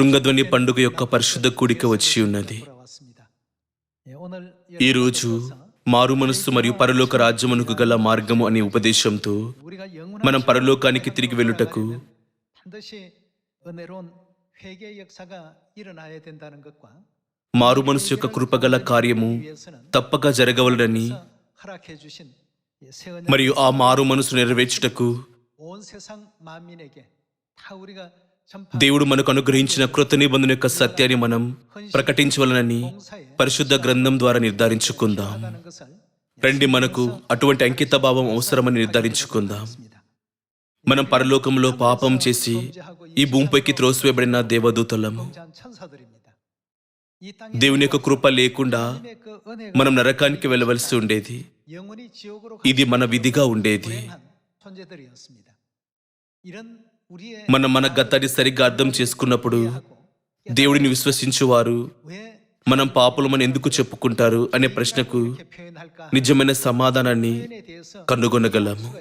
శృంగధ్వని పండుగ యొక్క పరిశుద్ధ కూడిక వచ్చి ఉన్నది. ఈరోజు మారు మనస్సు మరియు పరలోక రాజ్యమునకు గల మార్గము అనే ఉపదేశంతో మనం పరలోకానికి తిరిగి వెళ్ళుటకు మారు మనసు యొక్క కృపగల కార్యము తప్పక జరగవలనని మరియు ఆ మారు మనసు నెరవేర్చుటకు దేవుడు మనకు అనుగ్రహించిన కృత నిబంధన యొక్క సత్యాన్ని మనం ప్రకటించవలనని పరిశుద్ధ గ్రంథం ద్వారా నిర్ధారించుకుందాం. రండి మనకు అటువంటి అంకిత భావం అవసరమని నిర్ధారించుకుందాం. మనం పరలోకంలో పాపం చేసి ఈ భూమిపైకి త్రోసివేయబడిన దేవదూతలము. దేవుని యొక్క కృప లేకుండా మనం నరకానికి వెళ్ళవలసి ఉండేది. ఇది మన విధిగా ఉండేది. మనం మన గతాన్ని సరిగ్గా అర్థం చేసుకున్నప్పుడు దేవుడిని విశ్వసించేవారు. మనం పాపులమని ఎందుకు చెప్పుకుంటారు అనే ప్రశ్నకు నిజమైన సమాధానాన్ని కనుగొనగలము.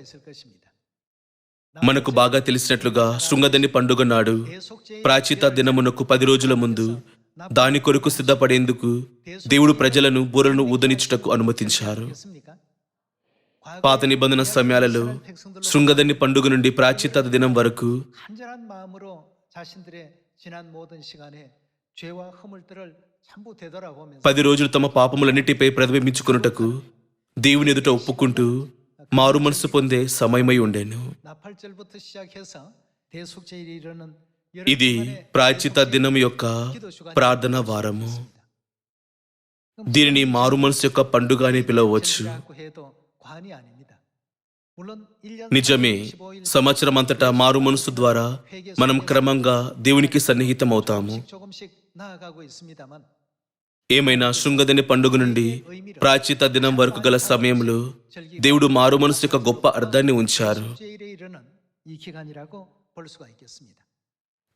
మనకు బాగా తెలిసినట్లుగా శృంగదని పండుగ నాడు ప్రాచీత దినమునకు పది రోజుల ముందు దాని కొరకు సిద్ధపడేందుకు దేవుడు ప్రజలను బూరలను ఊదనిచ్చుటకు అనుమతించారు. పాత నిబంధన సమయాలలో శృంగదని పండుగ నుండి ప్రాచీత దినం వరకు పది రోజులు తమ పాపములన్నిటిపై ప్రతిబింబించుకున్నటకు దేవుని ఎదుట ఒప్పుకుంటూ మారు మనసు పొందే సమయమై ఉండేను. ఇది ప్రాచీత దినం యొక్క ప్రార్థన వారము. దీనిని మారు మనసు యొక్క పండుగ అని పిలవచ్చు నిజమే సంవత్సరం అంతటా మారు మనసు ద్వారా మనం క్రమంగా దేవునికి సన్నిహితం అవుతాము ఏమైనా శృంగదిని పండుగ నుండి ప్రాచీత దినం వరకు గల సమయంలో దేవుడు మారు మనసు యొక్క గొప్ప అర్థాన్ని ఉంచారు.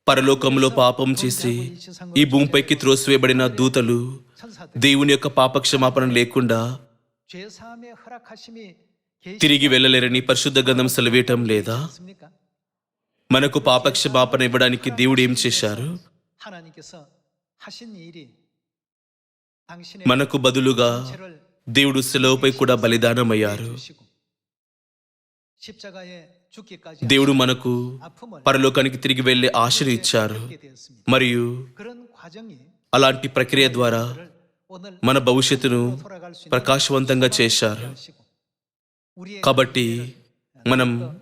పరలోకంలో పాపం చేసి ఈ భూమిపైకి త్రోసివేయబడిన దూతలు దేవుని యొక్క పాపక్షమాపణ లేకుండా తిరిగి వెళ్ళలేరని పరిశుద్ధ గంధం సెలవేయటం లేదా? మనకు పాపక్షమాపణ ఇవ్వడానికి దేవుడు ఏం చేశారు? మనకు బదులుగా దేవుడు సెలవుపై కూడా బలిదానమయ్యారు. దేవుడు మనకు పరలోకానికి తిరిగి వెళ్ళే ఆశను ఇచ్చారు. మరియు అలాంటి ప్రక్రియ ద్వారా మన భవిష్యత్తును ప్రకాశవంతంగా చేశారు. కాబట్టి మనం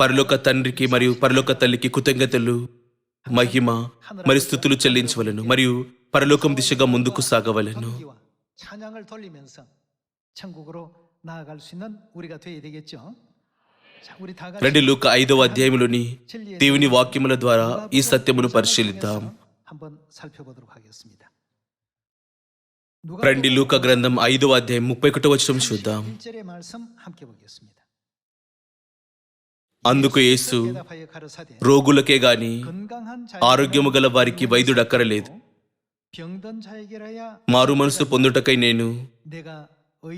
పరలోక తండ్రికి మరియు పరలోక తల్లికి కృతజ్ఞతలు మహిమ మరి స్థుతులు చెల్లించవలను మరియు పరలోకం దిశగా ముందుకు సాగవలను. రెండు లోక ఐదవ అధ్యాయంలోని దేవుని వాక్యముల ద్వారా ఈ సత్యమును పరిశీలిద్దాం. రండి లూక గ్రంథం ఐదు అధ్యాయం ముప్పై ఒకటి వచ్చిన చూద్దాం. అందుకు యేసు రోగులకే గాని ఆరోగ్యము గల వారికి వైద్యుడు అక్కరలేదు. మారు మనసు పొందుటకై నేను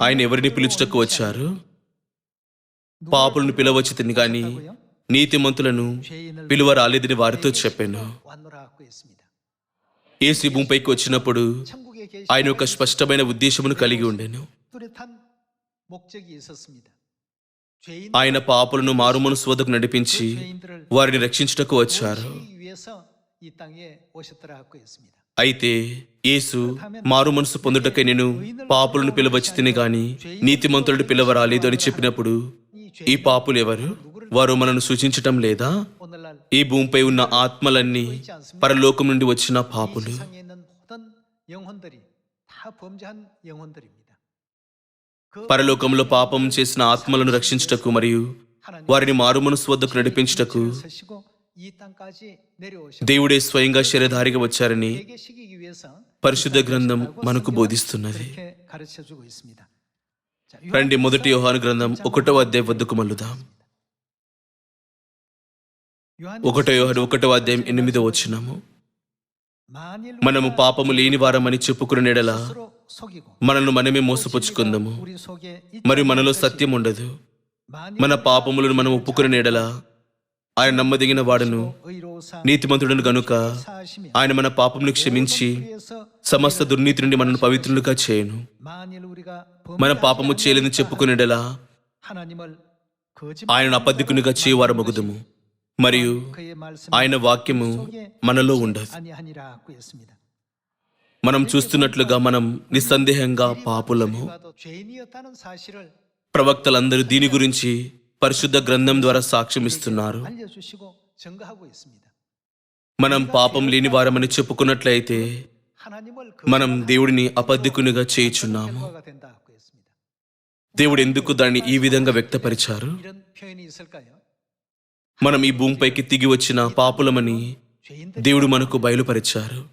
ఆయన ఎవరిని పిలుచుటకు వచ్చారు? పాపులను పిలవచ్చితిని గాని నీతిమంతులను పిలువ రాలేదని వారితో చెప్పాను. ఏసీ భూమిపైకి వచ్చినప్పుడు ఆయన యొక్క స్పష్టమైన ఉద్దేశమును కలిగి ఉండెను. ఆయన పాపులను మారుమను వద్దకు నడిపించి వారిని రక్షించుటకు వచ్చారు. అయితే యేసు మారు మనసు పొందుటకై నేను పాపులను పిలవచ్చి తిని గాని నీతిమంతుడు పిలవరాలేదు అని చెప్పినప్పుడు ఈ పాపులు ఎవరు? వారు మనను సూచించటం లేదా? ఈ భూమిపై ఉన్న ఆత్మలన్నీ పరలోకం నుండి వచ్చిన పాపులు. 영혼들이 다 범죄한 영혼들입니다. 그 పరలోకంలో పాపం చేసిన ఆత్మలను రక్షించుటకు మరియు 하나님 వారిని మారు మనసు వద్దకు నడిపించుటకు 서시고 이 땅까지 내려오셔 దేవుడే స్వయంగా శరీరధారిగా వచ్చారని 계시기 위해서 పరిశుద్ధ గ్రంథం మనకు బోధిస్తున్నది 그렇게 가르쳐 주고 있습니다. 자, రండి మొదటి యోహాను గ్రంథం ఒకటవ అధ్యాయం వద్దకు మల్లుదాం 요한 ఒకటో యోహాను ఒకటవ అధ్యాయం ఎనిమిదో వచ్చినాము 만일 మనము పాపము లేని లేనివారమని చెప్పుకునేడలా మనల్ని మనమే మోసపుచ్చుకుందాము. మరియు మనలో సత్యం ఉండదు. మన పాపములను మనం ఒప్పుకునేడలా ఆయన నమ్మదగిన వాడను. నీతిమంతుడను గనుక ఆయన మన పాపమును క్షమించి సమస్త దుర్నీతి నుండి మనను పవిత్రులుగా చేయను. మన పాపము చేయలేని చెప్పుకునేడలా ఆయన అపద్ధికునిగా చేయవారు మగుదము మరియు ఆయన వాక్యము మనలో ఉండదు. మనం చూస్తున్నట్లుగా మనం నిస్సందేహంగా పాపులము. ప్రవక్తలందరూ దీని గురించి పరిశుద్ధ గ్రంథం ద్వారా సాక్ష్యం ఇస్తున్నారు. మనం పాపం లేని వారమని చెప్పుకున్నట్లయితే మనం దేవుడిని అబద్ధికునిగా చేయుచున్నాము. దేవుడు ఎందుకు దాన్ని ఈ విధంగా వ్యక్తపరిచారు? మనం ఈ భూమిపైకి తిగి వచ్చిన పాపులమని దేవుడు మనకు బయలుపరిచారు.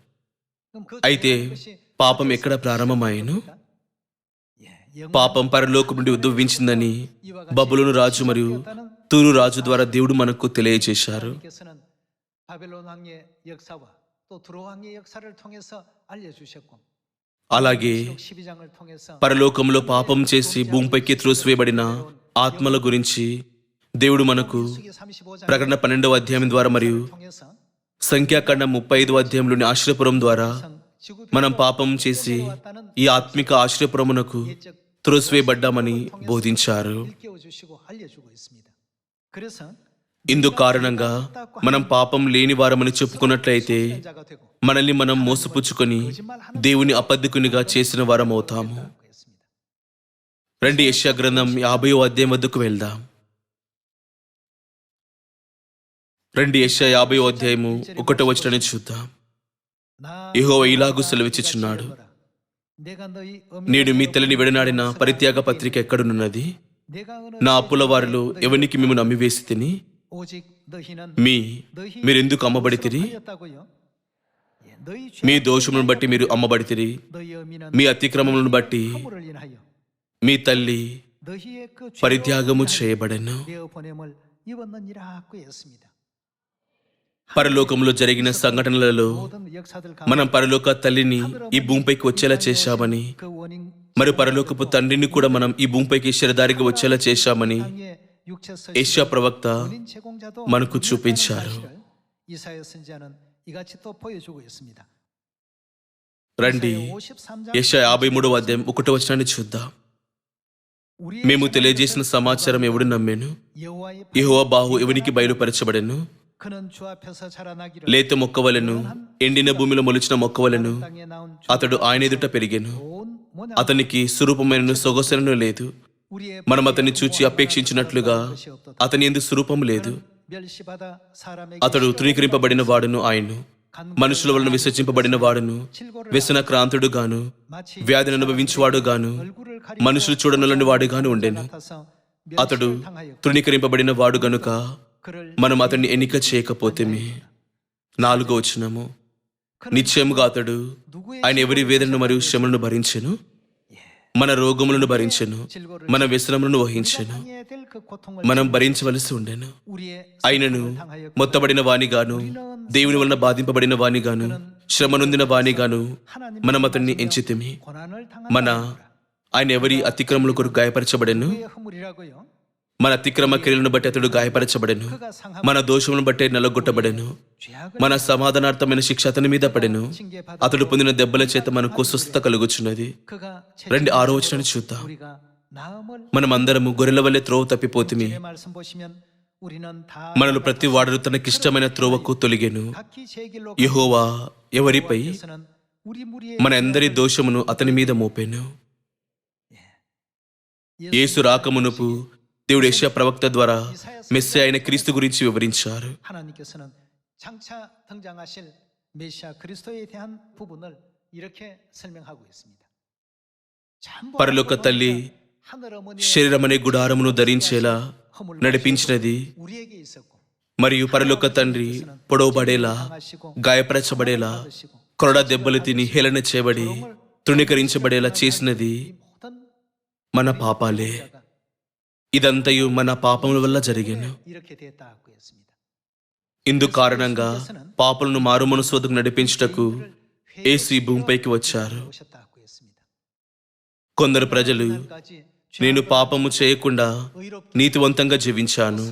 అయితే పాపం ఎక్కడ ప్రారంభమాయను? పాపం పరలోకం నుండి ఉద్భవించిందని బబులును రాజు మరియు తూరు రాజు ద్వారా దేవుడు మనకు తెలియజేశారు. అలాగే పరలోకంలో పాపం చేసి భూమిపైకి త్రోసివేయబడిన ఆత్మల గురించి దేవుడు మనకు ప్రకటన పన్నెండవ అధ్యాయం ద్వారా మరియు సంఖ్యాకాండం ముప్పై ఐదు అధ్యాయంలోని ఆశ్రయపురం ద్వారా మనం పాపం చేసి ఈ ఆత్మిక ఆశ్రయపురమునకు త్రోసివేయబడ్డామని బోధించారు. ఇందు కారణంగా మనం పాపం లేని వారమని చెప్పుకున్నట్లయితే మనల్ని మనం మోసపుచ్చుకొని దేవుని అపద్ధికునిగా చేసిన వారం అవుతాము రెండు యశా గ్రంథం యాభయో అధ్యాయం వద్దకు వెళ్దాం. రెండు యశ యాభై అధ్యాయము ఒకటో వచ్చిన చూద్దాం. ఇహో ఇలాగూ సెలవిచ్చుచున్నాడు. నేడు మీ తల్లిని విడనాడిన పరిత్యాగ పత్రిక ఎక్కడున్నది నా అప్పుల వారిలో ఎవరికి మేము నమ్మివేసి తిని? మీ మీరెందుకు అమ్మబడితిరి? మీ దోషములను బట్టి మీరు అమ్మబడితిరి. మీ అతిక్రమములను బట్టి మీ తల్లి పరిత్యాగము చేయబడను. పరలోకంలో జరిగిన సంఘటనలలో మనం పరలోక తల్లిని ఈ భూమిపైకి వచ్చేలా చేశామని మరి పరలోకపు తండ్రిని కూడా మనం ఈ భూమిపైకి శరదారిగా వచ్చేలా చేశామని ఏషియా ప్రవక్త మనకు చూపించారు. రండి ఏషియా యాభై మూడవ అధ్యాయం ఒకటో వచనాన్ని చూద్దాం. మేము తెలియజేసిన సమాచారం ఎవడు నమ్మాను? యహోవా బాహు ఎవనికి బయలుపరచబడను? లేత మొక్కవలను ఎండిన భూమిలో మొలిచిన మొక్కవలను అతడు ఆయన ఎదుట పెరిగాను. అతనికి స్వరూపమైన సొగసలను లేదు. మనం అతన్ని చూచి అపేక్షించినట్లుగా అతని ఎందు స్వరూపం లేదు. అతడు తృణీకరింపబడిన వాడును ఆయన్ను మనుషుల వలన విసర్జింపబడిన వాడును. వ్యసన క్రాంతుడు గాను వ్యాధిని అనుభవించేవాడు గాను మనుషులు చూడనలని వాడుగాను ఉండెను. అతడు తృణీకరింపబడిన వాడు గనుక మనం అతన్ని ఎన్నిక చేయకపోతేమి నాలుగో వచ్చినము నిశ్చయముగా అతడు ఆయన ఎవరి వేదనను మరియు శ్రమలను భరించెను? మన రోగములను భరించెను? మన వ్యసనములను వహించెను? మనం భరించవలసి ఉండెను. ఆయనను మొత్తబడిన వాణిగాను దేవుని వలన బాధింపబడిన వాణిగాను శ్రమనొందిన వాణిగాను మనం అతన్ని ఎంచితిమి. మన ఆయన ఎవరి అతిక్రమల కొరకు గాయపరచబడెను? మన అతిక్రమ క్రియలను బట్టి అతడు గాయపరచబడెను. మన దోషములను బట్టి నలగొట్టబడెను. మన సమాధానార్థమైన శిక్ష అతని మీద పడెను. అతడు పొందిన దెబ్బల చేత మనకు స్వస్థత కలుగుచున్నది. రెండు ఆరోచనను చూద్దాం. మనం అందరము గొర్రెల వల్లే త్రోవ తప్పిపోతుంది మనలు ప్రతి వాడరు తనకిష్టమైన త్రోవకు తొలిగాను. యహోవా ఎవరిపై? మన అందరి దోషమును అతని మీద మోపాను. యేసు రాకమునుపు దేవుడు యశా ప్రవక్త ద్వారా మెస్సే అయిన క్రీస్తు గురించి వివరించారు. పరలోక తల్లి శరీరమనే గుడారమును ధరించేలా నడిపించినది మరియు పరలోక తండ్రి పొడవబడేలా గాయపరచబడేలా కొరడ దెబ్బలు తిని హేళన చేయబడి తృణీకరించబడేలా చేసినది మన పాపాలే. ఇదంతయు మన పాపముల వల్ల జరిగాను. ఇందు కారణంగా పాపలను మారు సోదకు నడిపించుటకు ఏసీ భూమిపైకి వచ్చారు. కొందరు ప్రజలు నేను పాపము చేయకుండా నీతివంతంగా జీవించాను.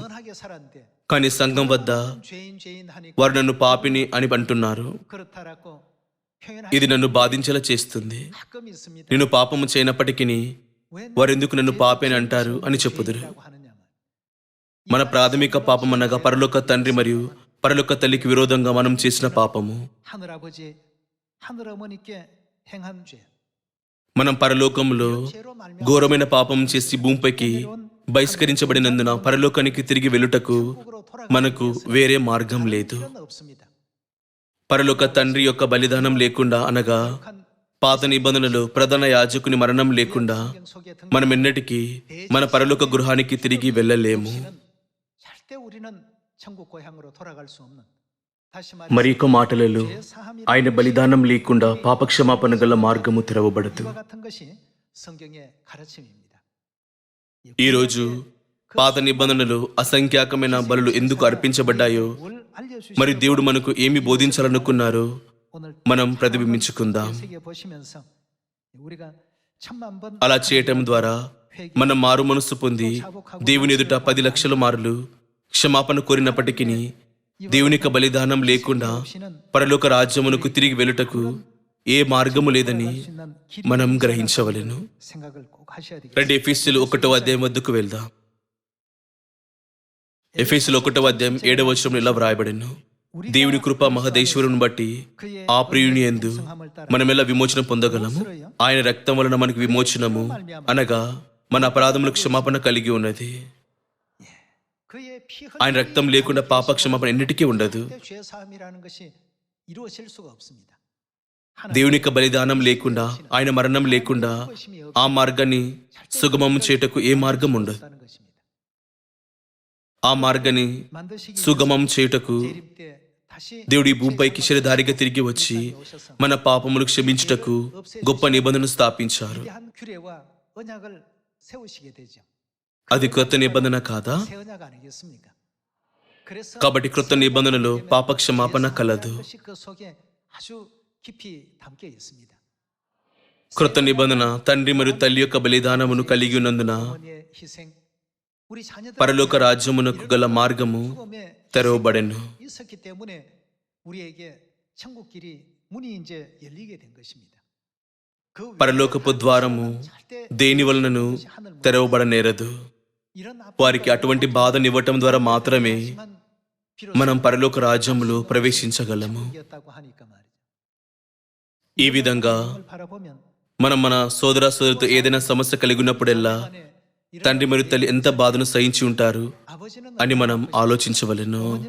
కానీ సంఘం వద్ద వారు నన్ను పాపిని అని అంటున్నారు. ఇది నన్ను బాధించేలా చేస్తుంది. నేను పాపము చేయనప్పటికీ వారెందుకు నన్ను పాపేని అంటారు అని చెప్పుదురు. మన ప్రాథమిక పాపం అనగా పరలోక తండ్రి మరియు పరలోక తల్లికి విరోధంగా మనం చేసిన పాపము. మనం పరలోకంలో ఘోరమైన పాపం చేసి భూమిపైకి బహిష్కరించబడినందున పరలోకానికి తిరిగి వెళ్ళుటకు మనకు వేరే మార్గం లేదు. పరలోక తండ్రి యొక్క బలిదానం లేకుండా అనగా పాత నిబంధనలు ప్రధాన యాజకుని మరణం లేకుండా మనం ఎన్నటికీ మన పరలోక గృహానికి తిరిగి వెళ్ళలేము. మరి మాటలలో ఆయన బలిదానం లేకుండా పాపక్షమాపణ గల మార్గము తెరవబడదు. ఈరోజు పాత నిబంధనలు అసంఖ్యాకమైన బలులు ఎందుకు అర్పించబడ్డాయో మరి దేవుడు మనకు ఏమి బోధించాలనుకున్నారో మనం ప్రతిబింబించుకుందాం. అలా చేయటం ద్వారా మనం మారు మనసు పొంది దేవుని ఎదుట పది లక్షల మారులు క్షమాపణ కోరినప్పటికీ దేవునిక బలిదానం లేకుండా పరలోక రాజ్యమునకు తిరిగి వెలుటకు ఏ మార్గము లేదని మనం గ్రహించవలను. రెండు ఎఫీసులు ఒకటో అధ్యాయం వద్దకు వెళ్దాం. ఎఫీసులు ఒకటో అధ్యాయం ఏడవ వచనంలో ఇలా వ్రాయబడిను. దేవుని కృప మహదేశ్వరుని బట్టి ఆ ప్రియుని ఎందు మనమెలా విమోచన పొందగలము? ఆయన రక్తం వలన మనకు విమోచనము అనగా మన అపరాధముల క్షమాపణ కలిగి ఉన్నది. ఆయన రక్తం లేకుండా పాప క్షమాపణ ఎన్నిటికీ ఉండదు. దేవుని యొక్క బలిదానం లేకుండా ఆయన మరణం లేకుండా ఆ మార్గాన్ని సుగమం చేయటకు ఏ మార్గం ఉండదు. ఆ మార్గాన్ని సుగమం చేయుటకు దేవుడి భూమిపైకి శరీరధారిగా తిరిగి వచ్చి మన పాపములు క్షమించుటకు గొప్ప నిబంధనను స్థాపించారు. అది కృత నిబంధన కాదా? కాబట్టి కృత నిబంధనలో పాపక్షమాపణ కలదు. కృత నిబంధన తండ్రి మరియు తల్లి యొక్క బలిదానమును కలిగి ఉన్నందున పరలోక రాజ్యమునకు గల మార్గము తెరవబడెను. పరలోకపు ద్వారము దేని వలనను తెరవబడనేరదు. వారికి అటువంటి బాధనివ్వటం ద్వారా మాత్రమే మనం పరలోక రాజ్యములో ప్రవేశించగలము. ఈ విధంగా మనం మన సోదర సోదరితో ఏదైనా సమస్య కలిగినప్పుడెల్లా తండ్రి మరియు తల్లి ఎంత బాధను సహించి ఉంటారు అని మనం ఆలోచించవలను.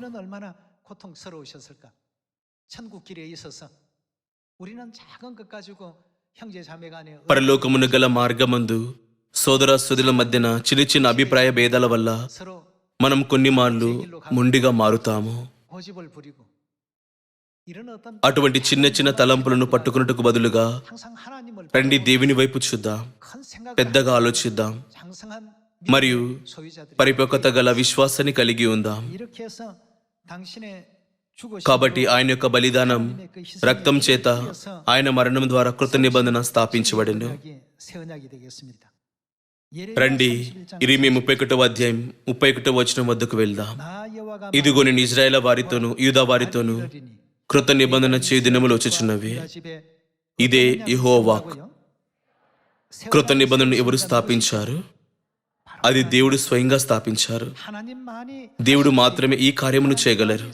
పరలోకమును గల మార్గమందు సోదర సుదుల మధ్యన చిన్న చిన్న అభిప్రాయ భేదాల వల్ల మనం కొన్ని మార్లు ముండిగా మారుతాము. అటువంటి చిన్న చిన్న తలంపులను పట్టుకున్నట్టుకు బదులుగా రండి దేవుని వైపు చూద్దాం. పెద్దగా ఆలోచిద్దాం. మరియు పరిపక్వత గల విశ్వాసాన్ని కలిగి ఉందాం. కాబట్టి ఆయన యొక్క బలిదానం రక్తం చేత ఆయన మరణం ద్వారా కృత నిబంధన స్థాపించబడింది. రండి ఇరిమి ముప్పై ఒకటో అధ్యాయం ముప్పై ఒకటో వచనం వద్దకు వెళ్దాం. ఇదిగో నేను ఇజ్రాయేల్ వారితోనూ యూదా వారితోనూ కృత నిబంధన చే దినములు వచ్చుచున్నవి. ఇదే ఇహోవాక్ కృత నిబంధనను ఎవరు స్థాపించారు? అది దేవుడు స్వయంగా స్థాపించారు. దేవుడు మాత్రమే ఈ కార్యమును చేయగలరు.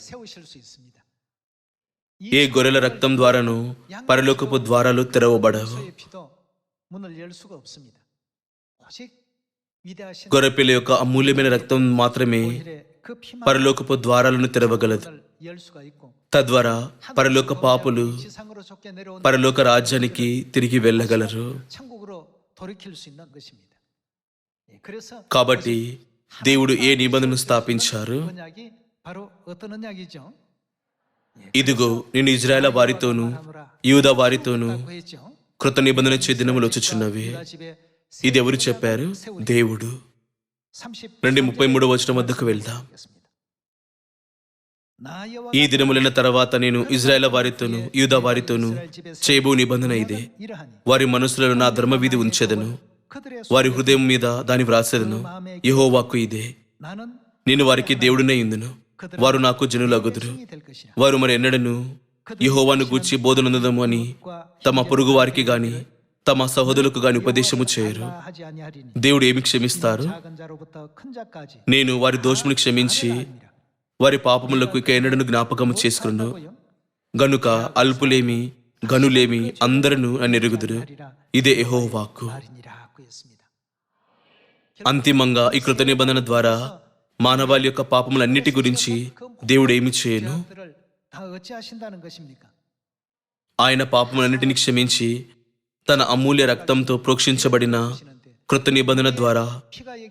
ఏ గొర్రెల రక్తం ద్వారాను పరలోకపు ద్వారాలు తెరవబడవు. గొర్రెపిల్ల యొక్క అమూల్యమైన రక్తం మాత్రమే పరలోకపు ద్వారాలను తెరవగలదు. తద్వారా పరలోక పాపులు పరలోక రాజ్యానికి తిరిగి వెళ్ళగలరు. కాబట్టి దేవుడు ఏ నిబంధనను స్థాపించారు? ఇదిగో నేను ఇజ్రాయల వారితోను యూద వారితోను కృత నిబంధన చేదినములు వచ్చుచున్నవి. ఇది ఎవరు చెప్పారు? దేవుడు. రెండు ముప్పై మూడు వచ్చిన వద్దకు వెళ్దాం. ఈ దినములైన తర్వాత నేను ఇజ్రాయేల్ వారితోను యూదా వారితోను చేయబో నిబంధన ఇదే. వారి మనసులను నా ధర్మవిధి ఉంచేదను. వారి హృదయం మీద దాని వ్రాసేదను. యహోవాకు ఇదే. నేను వారికి దేవుడినే ఇందును వారు నాకు జనులగుదురు. వారు మరి ఎన్నడను యహోవాను గూర్చి బోధనందము అని తమ పొరుగు వారికి గాని తమ సహోదరులకు గాని ఉపదేశము చేయరు. దేవుడు ఏమి క్షమిస్తారు? నేను వారి దోషమును క్షమించి వారి పాపములకు ఇక ఎన్నడను జ్ఞాపకము చేసుకును. గనుక అల్పులేమి గనులేమి అందరూ ఎరుగుదురు ఇదే ఎహో వాక్కు అంతిమంగా ఈ కృత నిబంధన ద్వారా మానవాళి యొక్క పాపములన్నిటి గురించి దేవుడు ఏమి చేయను? ఆయన పాపములన్నిటిని క్షమించి తన అమూల్య రక్తంతో ప్రోక్షించబడిన కృత నిబంధన ద్వారా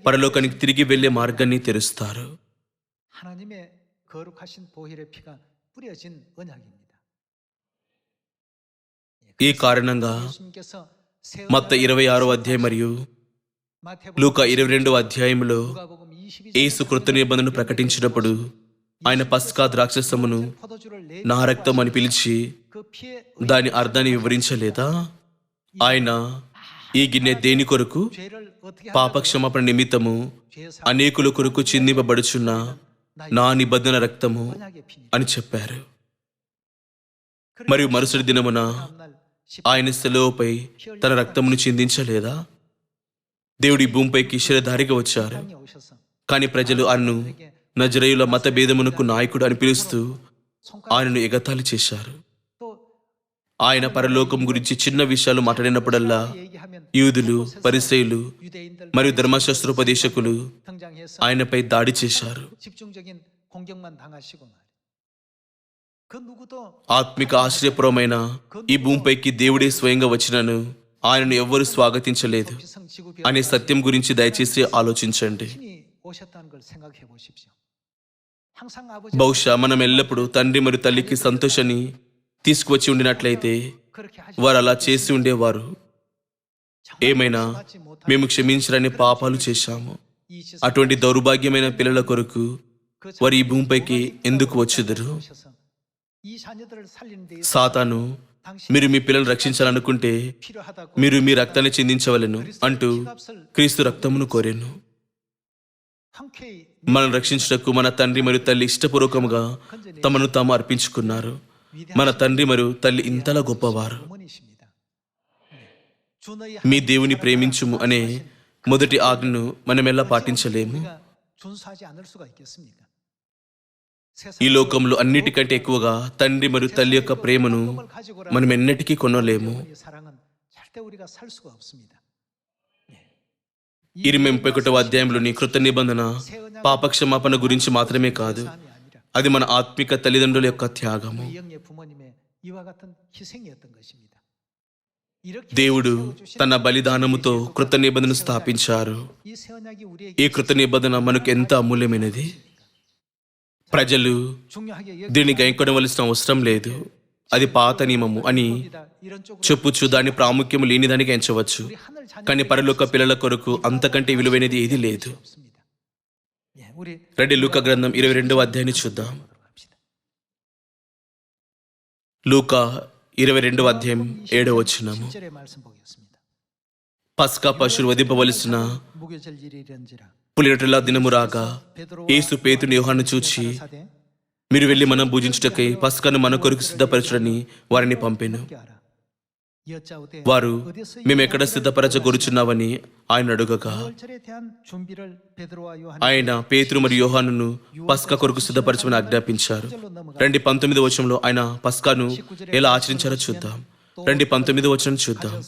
పరలోకానికి తిరిగి వెళ్ళే మార్గాన్ని తెరుస్తారు. 거룩하신 보혈의 피가 뿌려진 언약입니다. ఈ కారణంగా 예수님께서 새 మత్త ఇరవై ఆరో అధ్యాయం మరియు 마태복음 లూకా ఇరవై రెండో అధ్యాయంలో 누가복음 22장 యేసు కృత నిబంధనను ప్రకటించినప్పుడు ఆయన పస్కా ద్రాక్షసమును 포도주를 내 నా రక్తం అని పిలిచి 그 피에 దాని అర్థాన్ని వివరించలేదా ఆయన ఈ గిన్నె దేని కొరకు 죄를 어떻게 పాపక్షమాపణ నిమిత్తము 죄 사, అనేకుల కొరకు చిందింపబడుచున్న నా నిబంధన రక్తము అని చెప్పారు. మరియు మరుసటి దినమున ఆయన సెలవుపై తన రక్తమును చిందించలేదా? దేవుడి భూమిపైకి శిరధారిగా వచ్చారు. కానీ ప్రజలు అన్ను నజరయుల మత భేదమునకు నాయకుడు అని పిలుస్తూ ఆయనను ఎగతాళి చేశారు. ఆయన పరలోకం గురించి చిన్న విషయాలు మాట్లాడినప్పుడల్లా యూదులు పరిశ్రయులు మరియు ధర్మశాస్త్రోపదేశకులు ఆయనపై దాడి చేశారు. ఆత్మిక ఆశ్చర్యపురమైన ఈ భూమిపైకి దేవుడే స్వయంగా వచ్చినను ఆయనను ఎవరు స్వాగతించలేదు. అనే సత్యం గురించి దయచేసి ఆలోచించండి. బహుశా మనం ఎల్లప్పుడూ తండ్రి మరియు తల్లికి సంతోషని తీసుకువచ్చి ఉండినట్లయితే వారు అలా చేసి ఉండేవారు. ఏమైనా మేము క్షమించరని పాపాలు చేశాము. అటువంటి దౌర్భాగ్యమైన పిల్లల కొరకు వారి ఈ భూమిపైకి ఎందుకు వచ్చుదరు? సాతాను మీరు మీ పిల్లలు రక్షించాలనుకుంటే మీరు మీ రక్తాన్ని చెందించవలను అంటూ క్రీస్తు రక్తమును కోరాను. మనం రక్షించటకు మన తండ్రి మరియు తల్లి ఇష్టపూర్వకంగా తమను తాము అర్పించుకున్నారు. మన తండ్రి మరియు తల్లి ఇంతలా గొప్పవారు. మీ దేవుని ప్రేమించుము అనే మొదటి ఆజ్ఞను మనమెలా పాటించలేము? ఈ లోకంలో అన్నిటికంటే ఎక్కువగా తండ్రి మరియు తల్లి యొక్క ప్రేమను మనం ఎన్నటికీ కొనలేము. ఇరిమెంపు ఒకటవ అధ్యాయంలోని కృత నిబంధన పాపక్షమాపణ గురించి మాత్రమే కాదు. అది మన ఆత్మిక తల్లిదండ్రుల యొక్క త్యాగము. దేవుడు తన బలిదానముతో కృత నిబంధన స్థాపించారు. ఈ కృత నిబంధన మనకు ఎంత అమూల్యమైనది? ప్రజలు దీన్ని గైకొనవలసిన అవసరం లేదు. అది పాత నియమము అని చెప్పుచ్చు దాని ప్రాముఖ్యం లేనిదానికి ఎంచవచ్చు. కానీ పరలోక పిల్లల కొరకు అంతకంటే విలువైనది ఏది లేదు. రెడ్డి లూక గ్రంథం ఇరవై రెండవ అధ్యాయాన్ని చూద్దాం. లూక ఇరవై రెండవ అధ్యాయం ఏడవ వచ్చినాము పస్కా పశువులు వధింపవలసిన పులిరటలా దినము రాగా ఏసు పేతుని వ్యూహాన్ని చూచి మీరు వెళ్ళి మనం పూజించుటకై పస్కాను మన కొరకు సిద్ధపరచడని వారిని పంపాను. వారు మేమెక్కడ సిద్ధపరచగొరుచున్నావని ఆయన అడుగక? ఆయన పేతురు మరియు యోహాను పస్కా కొరకు సిద్ధపరచమని ఆజ్ఞాపించారు. రెండు పంతొమ్మిది వచనంలో ఆయన పస్కాను ఎలా ఆచరించారో చూద్దాం. రెండు పంతొమ్మిది వచనం చూద్దాం.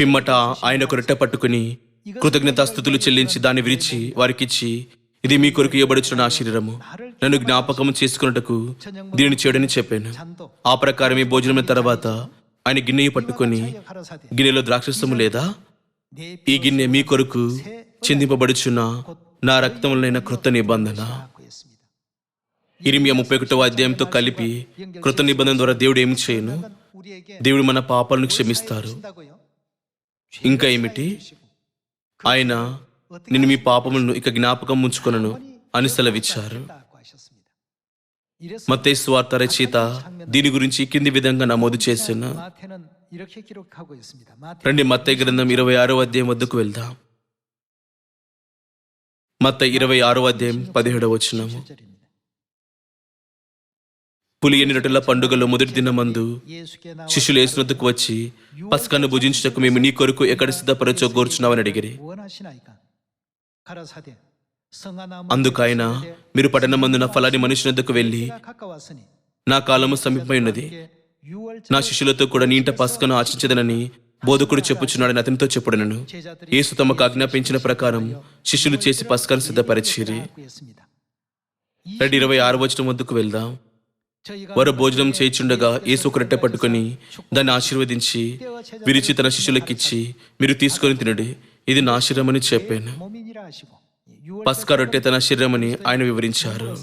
పిమ్మట ఆయన ఒక రొట్టె పట్టుకుని కృతజ్ఞతాస్థుతులు చెల్లించి దాన్ని విరిచి వారికిచ్చి ఇది మీ కొరకు ఇవ్వబడుచున్న నా శరీరము. నన్ను జ్ఞాపకం చేసుకున్నటకు దీనిని చేయడని చెప్పాను. ఆ ప్రకారం ఈ భోజనం తర్వాత ఆయన గిన్నె పట్టుకొని గిన్నెలో ద్రాక్షసము లేదా? ఈ గిన్నె మీ కొరకు చిందింపబడుచున్న నా రక్తములైన కృత నిబంధన? ఇరిమియా ముప్పై ఒకటో అధ్యాయంతో కలిపి కృత నిబంధన ద్వారా దేవుడు ఏమి చేయను? దేవుడు మన పాపాలను క్షమిస్తారు. ఇంకా ఏమిటి? ఆయన నేను మీ పాపములను ఇక జ్ఞాపకం ఉంచుకొనను అని సెలవిచ్చారు. మత్తయి స్వార్థ రచయిత దీని గురించి కింది విధంగా నమోదు చేసిన రండి మత్తయ్య గ్రంథం ఇరవై ఆరో అధ్యాయం వద్దకు వెళ్దాం. మత్త ఇరవై ఆరో అధ్యాయం పదిహేడవ వచ్చినాము పులియని రొట్టెల పండుగలో మొదటి దినమందు శిష్యులు వేసినందుకు వచ్చి పసుకను భుజించటకు మేము నీ కొరకు ఎక్కడ సిద్ధపరచో కోరుచున్నామని అడిగిరి. అందుకైన మీరు పట్టణమందున ఫలాని మనిషి వద్దకు వెళ్ళి నా కాలము సమీపమైనది. నా శిష్యులతో కూడా నీంట పసుకను ఆశించదనని బోధకుడు చెప్పుచున్నాడని అతనితో చెప్పుడనను. యేసు తమకు ఆజ్ఞాపించిన ప్రకారం శిష్యులు చేసి పసుకను సిద్ధపరిచిరి. రెండు ఇరవై ఆరు వచ్చిన వద్దకు వెళ్దాం. వారు భోజనం చేయిచుండగా యేసు ఒక రెట్టె పట్టుకుని దాన్ని ఆశీర్వదించి విరిచి తన శిష్యులకిచ్చి మీరు తీసుకొని తినడి. ఇది నా శిరమని చెప్పాను. పస్కా రొట్టె తన శరీరమని ఆయన వివరించారు.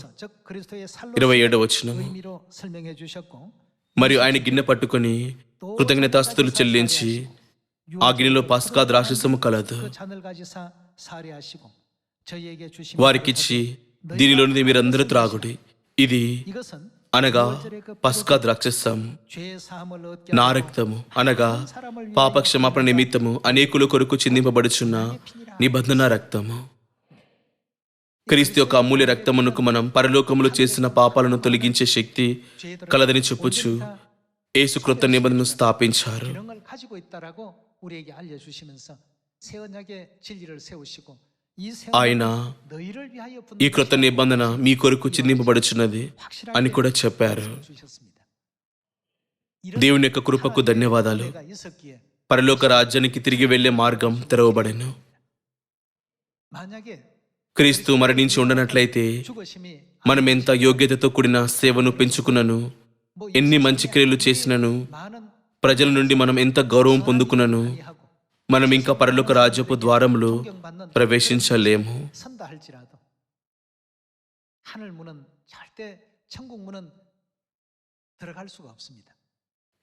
ఇరవై ఏడవ వచ్చిన మరియు ఆయన గిన్నె పట్టుకొని కృతజ్ఞతాస్తులు చెల్లించి ఆ గిన్నెలో పస్కా ద్రాక్షసము కలదు. వారికిచ్చి దీనిలోనిది మీరందరూ త్రాగుడి. ఇది అనగా పస్కా ద్రాక్షసం నా రక్తము అనగా పాపక్షమాపణ నిమిత్తము అనేకుల కొరకు చిందింపబడుచున్న నిబంధన రక్తము. క్రీస్తు యొక్క అమూల్య రక్తమునకు మనం పరలోకములో చేసిన పాపాలను తొలగించే శక్తి కలదని చెప్పుచ్చు యేసు కృత నిబంధనను స్థాపించారు. ఆయన ఈ కృత నిబంధన మీ కొరకు చిందింపబడుచున్నది అని కూడా చెప్పారు. దేవుని యొక్క కృపకు ధన్యవాదాలు. పరలోక రాజ్యానికి తిరిగి వెళ్ళే మార్గం తెరవబడను. క్రీస్తు మరణించి ఉండనట్లయితే మనమెంత యోగ్యతతో కూడిన సేవను పెంచుకున్నను ఎన్ని మంచి క్రియలు చేసినను ప్రజల నుండి మనం ఎంత గౌరవం పొందుకున్నను మనం ఇంకా పరలోక రాజ్యపు ద్వారంలో ప్రవేశించలేము.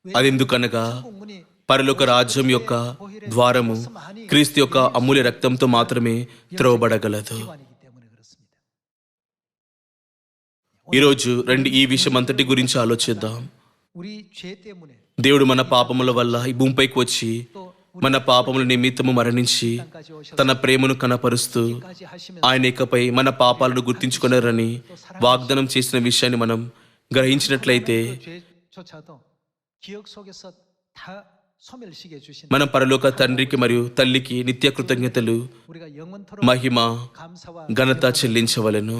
అది ఎందుకనగా పరలోక రాజ్యం యొక్క ద్వారము క్రీస్తు యొక్క అమూల్య రక్తంతో మాత్రమే త్రోబడగలదు ఈరోజు రెండు ఈ విషయం అంతటి గురించి ఆలోచిద్దాం. దేవుడు మన పాపముల వల్ల ఈ భూమిపైకి వచ్చి మన పాపముల నిమిత్తము మరణించి తన ప్రేమను కనపరుస్తూ ఆయన ఇకపై మన పాపాలను గుర్తించుకున్నారని వాగ్దానం చేసిన విషయాన్ని మనం గ్రహించినట్లయితే మనం పరలోక తండ్రికి మరియు తల్లికి నిత్య కృతజ్ఞతలు మహిమ ఘనత చెల్లించవలను.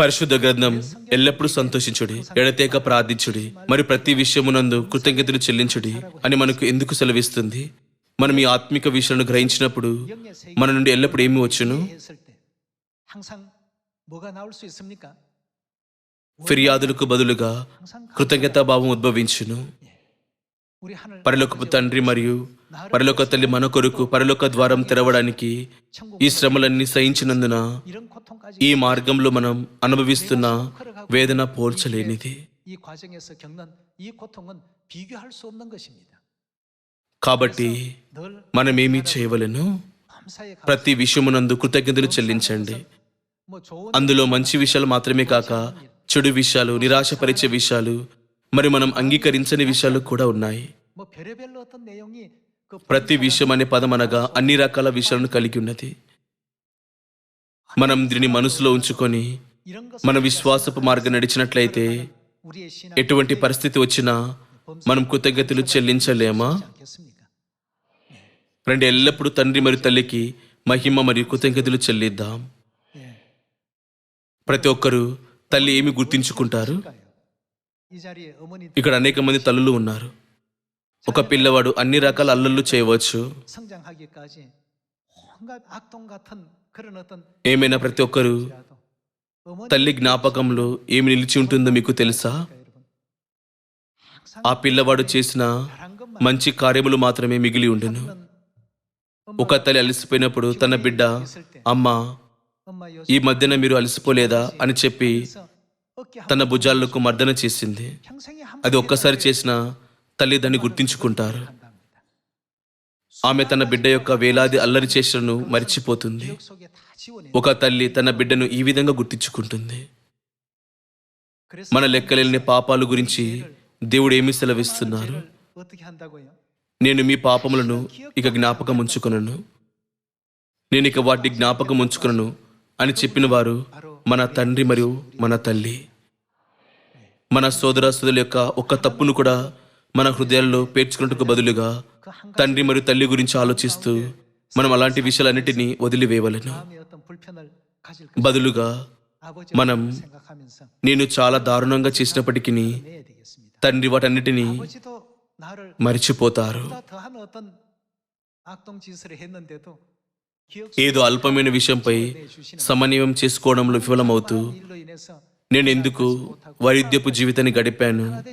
పరిశుద్ధ గ్రంథం ఎల్లప్పుడూ సంతోషించుడి ఎడతేక ప్రార్థించుడి మరియు ప్రతి విషయమునందు కృతజ్ఞతలు చెల్లించుడి అని మనకు ఎందుకు సెలవిస్తుంది? మనం ఈ ఆత్మిక విషయాలను గ్రహించినప్పుడు మన నుండి ఎల్లప్పుడు ఏమి వచ్చును? ఫిర్యాదులకు బదులుగా కృతజ్ఞతాభావం ఉద్భవించును. పరలోకపు తండ్రి మరియు పరలోక తల్లి మన కొరకు పరలోక ద్వారం తెరవడానికి ఈ శ్రమలన్నీ సహించినందున ఈ మార్గంలో మనం అనుభవిస్తున్న వేదన పోల్చలేనిది. కాబట్టి మనమేమి చేయవలను? ప్రతి విషయమునందు కృతజ్ఞతలు చెల్లించండి. అందులో మంచి విషయాలు మాత్రమే కాక చెడు విషయాలు నిరాశపరిచే విషయాలు మరి మనం అంగీకరించని విషయాలు కూడా ఉన్నాయి. ప్రతి విషయం అనే పదం అనగా అన్ని రకాల విషయాలను కలిగి ఉన్నది. మనం దీన్ని మనసులో ఉంచుకొని మన విశ్వాసపు మార్గం నడిచినట్లయితే ఎటువంటి పరిస్థితి వచ్చినా మనం కృతజ్ఞతలు చెల్లించలేమా? రెండు ఎల్లప్పుడూ తండ్రి మరియు తల్లికి మహిమ మరియు కృతజ్ఞతలు చెల్లిద్దాం. ప్రతి ఒక్కరూ తల్లి ఏమి గుర్తించుకుంటారు? ఇక్కడ అనేక మంది తల్లులు ఉన్నారు. ఒక పిల్లవాడు అన్ని రకాల అల్లుళ్ళు చేయవచ్చు. ఏమైనా ప్రతి ఒక్కరు తల్లి జ్ఞాపకంలో ఏమి నిలిచి ఉంటుందో మీకు తెలుసా? ఆ పిల్లవాడు చేసిన మంచి కార్యములు మాత్రమే మిగిలి ఉండను. ఒక తల్లి అలసిపోయినప్పుడు తన బిడ్డ అమ్మ ఈ మధ్యన మీరు అలసిపోలేదా అని చెప్పి తన భుజాలకు మర్దన చేసింది. అది ఒక్కసారి చేసిన తల్లి దాన్ని గుర్తించుకుంటారు. ఆమె తన బిడ్డ యొక్క వేలాది అల్లరి చేసినను మరిచిపోతుంది. ఒక తల్లి తన బిడ్డను ఈ విధంగా గుర్తించుకుంటుంది. మన లెక్కలేని పాపాలు గురించి దేవుడు ఏమి సెలవిస్తున్నారు? నేను మీ పాపములను ఇక జ్ఞాపకం ఉంచుకునను. నేను ఇక వాటిని జ్ఞాపకం ఉంచుకునను. అని చెప్పిన వారు మన తండ్రి మరియు మన తల్లి. మన సోదరాసుదుల యొక్క ఒక్క తప్పును కూడా మన హృదయాల్లో పేర్చుకున్నట్టుకు బదులుగా తండ్రి మరియు తల్లి గురించి ఆలోచిస్తూ మనం అలాంటి విషయాలన్నిటినీ వదిలివేయవలను. బదులుగా మనం నేను చాలా దారుణంగా చేసినప్పటికీ తండ్రి వాటన్నిటినీ మరిచిపోతారు. ఏదో అల్పమైన విషయంపై సమన్వయం చేసుకోవడంలో విఫలమవుతూ నేను ఎందుకు వైరుధ్యపు జీవితాన్ని గడిపాను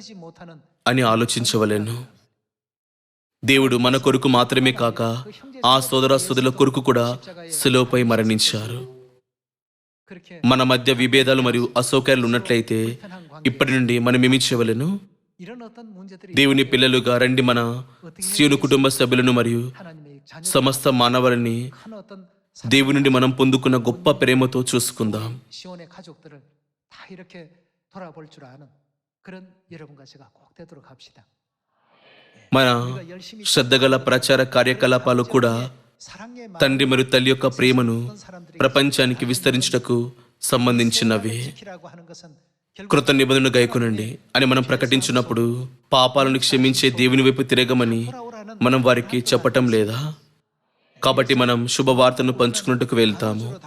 అని ఆలోచించవలేను. దేవుడు మన కొరకు మాత్రమే కాక ఆ సోదరాస్తుల కొరకు కూడా సులువుపై మరణించారు. మన మధ్య విభేదాలు మరియు అసౌకర్యాలు ఉన్నట్లయితే ఇప్పటి నుండి మనం ఏమి చేయవలను దేవుని పిల్లలుగా రండి మన శివుని కుటుంబ సభ్యులను మరియు సమస్త మానవులని దేవుని నుండి మనం పొందుకున్న గొప్ప ప్రేమతో చూసుకుందాం. మన శ్రద్ధగల ప్రచార కార్యకలాపాలు కూడా తండ్రి మరియు తల్లి యొక్క ప్రేమను ప్రపంచానికి విస్తరించుటకు సంబంధించినవి. కృత నిబంధన గైకొనండి. అని మనం ప్రకటించినప్పుడు పాపాలను క్షమించే దేవుని వైపు తిరగమని మనం వారికి చెప్పటం లేదా? కాబట్టి మనం శుభవార్తను పంచుకున్నట్టుకు వెళ్తాము.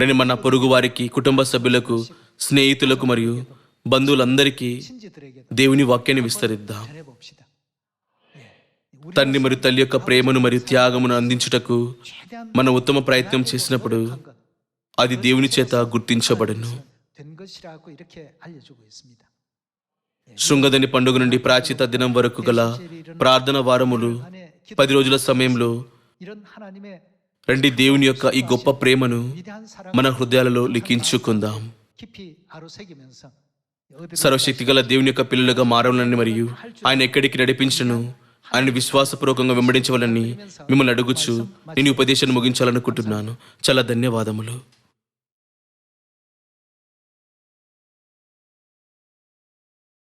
నేను మన పొరుగు వారికి కుటుంబ సభ్యులకు స్నేహితులకు మరియు బంధువులందరికీ దేవుని వాక్యాన్ని విస్తరిద్దాం. తండ్రి మరియు తల్లి యొక్క ప్రేమను మరియు త్యాగమును అందించుటకు మన ఉత్తమ ప్రయత్నం చేసినప్పుడు అది దేవుని చేత గుర్తించబడను. శృంగదని పండుగ నుండి ప్రాచీత దినం వరకు గల ప్రార్థన వారములు పది రోజుల సమయంలో రండి దేవుని యొక్క ఈ గొప్ప ప్రేమను మన హృదయాలలో లిఖించుకుందాం. సర్వశక్తి గల దేవుని యొక్క పిల్లలుగా మారాలని మరియు ఆయన ఎక్కడికి నడిపించను ఆయన విశ్వాసపూర్వకంగా వెంబడించవాలని మిమ్మల్ని అడుగుచు నేను ఉపదేశాన్ని ముగించాలనుకుంటున్నాను. చాలా ధన్యవాదములు.